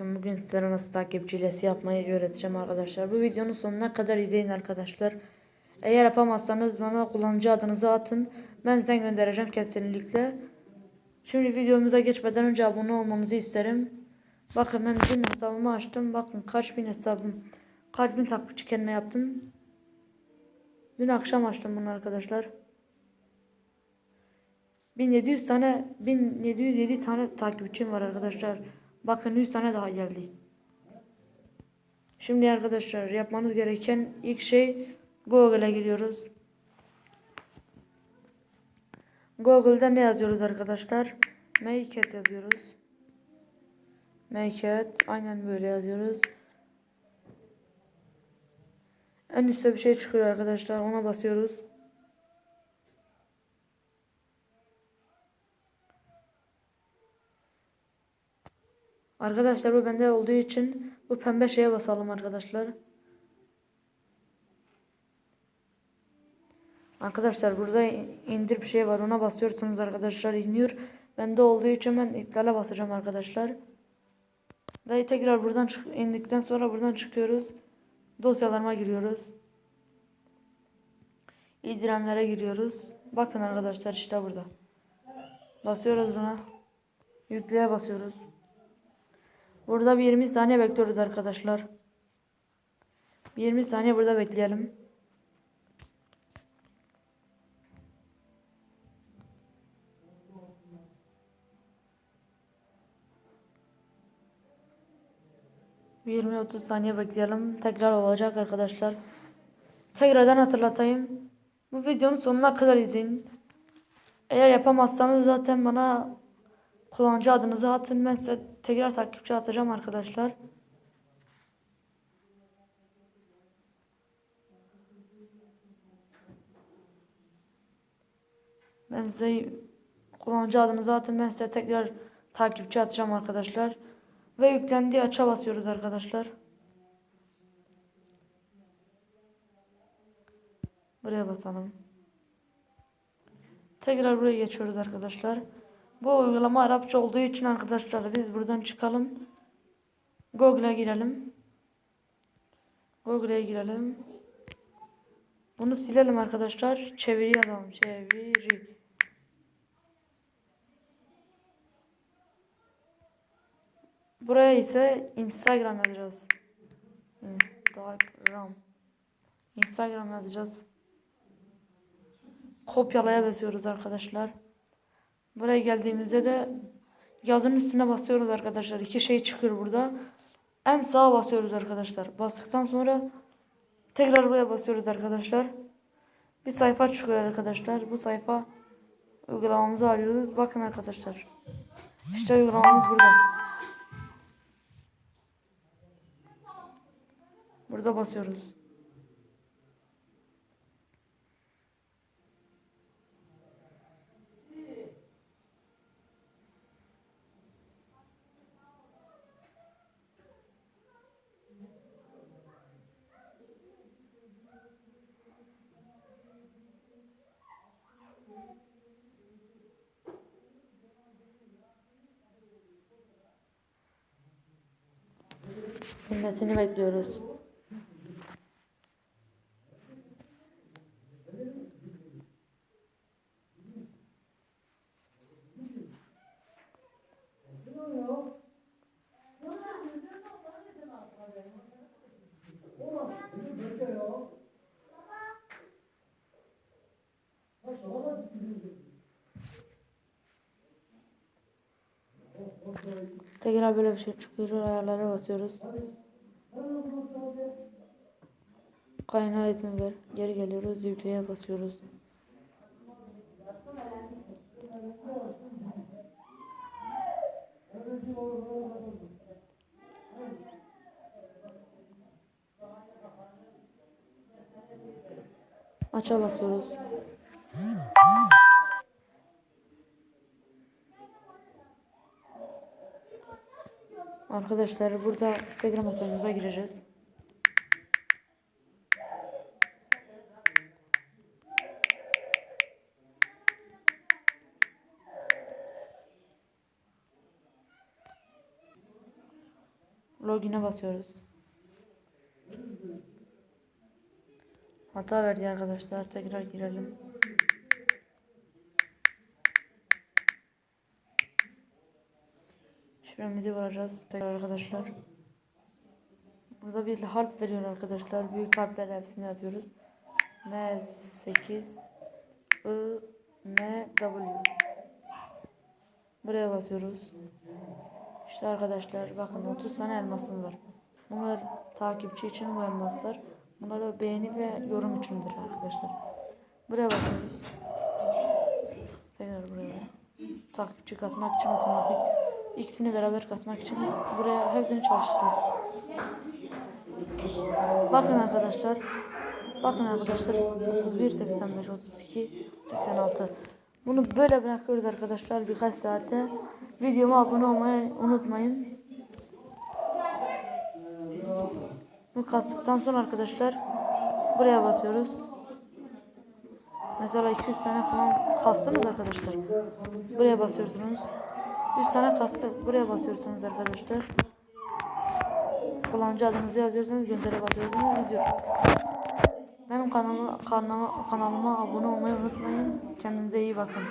Selamünaleyküm. Bugün sizlere nasıl takipçi hilesi yapmayı öğreteceğim arkadaşlar. Bu videonun sonuna kadar izleyin arkadaşlar. Eğer yapamazsanız bana kullanıcı adınızı atın. Ben size göndereceğim kesinlikle. Şimdi videomuza geçmeden önce abone olmanızı isterim. Bakın ben dün hesabımı açtım. Bakın kaç bin hesabım. Kaç bin takipçi kendime yaptım. Dün akşam açtım bunu arkadaşlar. 1700 tane 1707 tane takipçim var arkadaşlar. Bakın 100 tane daha geldi. Şimdi arkadaşlar yapmanız gereken ilk şey Google'a giriyoruz. Google'da ne yazıyoruz arkadaşlar? Make yazıyoruz. Make aynen böyle yazıyoruz. En üstte bir şey çıkıyor arkadaşlar. Ona basıyoruz. Arkadaşlar bu bende olduğu için bu pembe şeye basalım arkadaşlar. Arkadaşlar burada indir bir şey var ona basıyorsunuz arkadaşlar iniyor. Bende olduğu için ben iptale basacağım arkadaşlar. Ve tekrar buradan çık indikten sonra buradan çıkıyoruz. Dosyalarıma giriyoruz. İldirenlere giriyoruz. Bakın arkadaşlar işte burada. Basıyoruz buna. Yükleye basıyoruz. Burada bir 20 saniye bekliyoruz arkadaşlar. Bir 20 saniye burada bekleyelim. Bir 20-30 saniye bekleyelim. Tekrar olacak arkadaşlar. Tekrardan hatırlatayım. Bu videonun sonuna kadar izleyin. Eğer yapamazsanız zaten bana kullanıcı adınızı atın. Ben size tekrar takipçi atacağım arkadaşlar. Ben size kullanıcı adınızı atın. Ben size tekrar takipçi atacağım arkadaşlar. Ve yüklendiği aça basıyoruz arkadaşlar. Buraya basalım. Tekrar buraya geçiyoruz arkadaşlar. Bu uygulama Arapça olduğu için arkadaşlar biz buradan çıkalım. Google'a girelim. Google'a girelim. Bunu silelim arkadaşlar. Çeviri yazalım. Çeviri. Buraya ise Instagram yazacağız. Instagram. Instagram yazacağız. Kopyalaya basıyoruz arkadaşlar. Buraya geldiğimizde de yazının üstüne basıyoruz arkadaşlar. İki şey çıkıyor burada. En sağa basıyoruz arkadaşlar. Bastıktan sonra tekrar buraya basıyoruz arkadaşlar. Bir sayfa çıkıyor arkadaşlar. Bu sayfa uygulamamızı arıyoruz. Bakın arkadaşlar. İşte uygulamamız burada. Burada basıyoruz. Silmesini bekliyoruz. Tekrar böyle bir şey çıkıyor. Ayarlara basıyoruz. Kaynağı izin ver. Geri geliyoruz. Yükleye basıyoruz. Aça basıyoruz. Arkadaşlar burada Instagram hesabımıza gireceğiz. Login'e basıyoruz. Hata verdi arkadaşlar. Tekrar girelim. Şifremizi vuracağız tekrar arkadaşlar. Burada bir harf veriyor arkadaşlar. Büyük harfler hepsini yazıyoruz. M 8 I M W Buraya basıyoruz. İşte arkadaşlar bakın 30 tane elmasım var. Bunlar takipçi için bu elmaslar. Bunlar da beğeni ve yorum içindir arkadaşlar. Buraya basıyoruz. Tekrar buraya. Takipçi katmak için otomatik. İkisini beraber katmak için buraya hepsini çalıştırıyoruz. Bakın arkadaşlar. Bakın arkadaşlar 31 85 32 86. Bunu böyle bırakıyoruz arkadaşlar birkaç saate. Videoma abone olmayı unutmayın. Bu kastıktan sonra arkadaşlar buraya basıyoruz. Mesela 200 tane falan kastınız arkadaşlar. Buraya basıyorsunuz. 100 tane kastı. Buraya basıyorsunuz arkadaşlar. Kullanıcı adınızı yazıyorsunuz. Göndere basıyorsunuz. Gidiyor. Benim kanalıma, kanalıma, kanalıma abone olmayı unutmayın. Kendinize iyi bakın.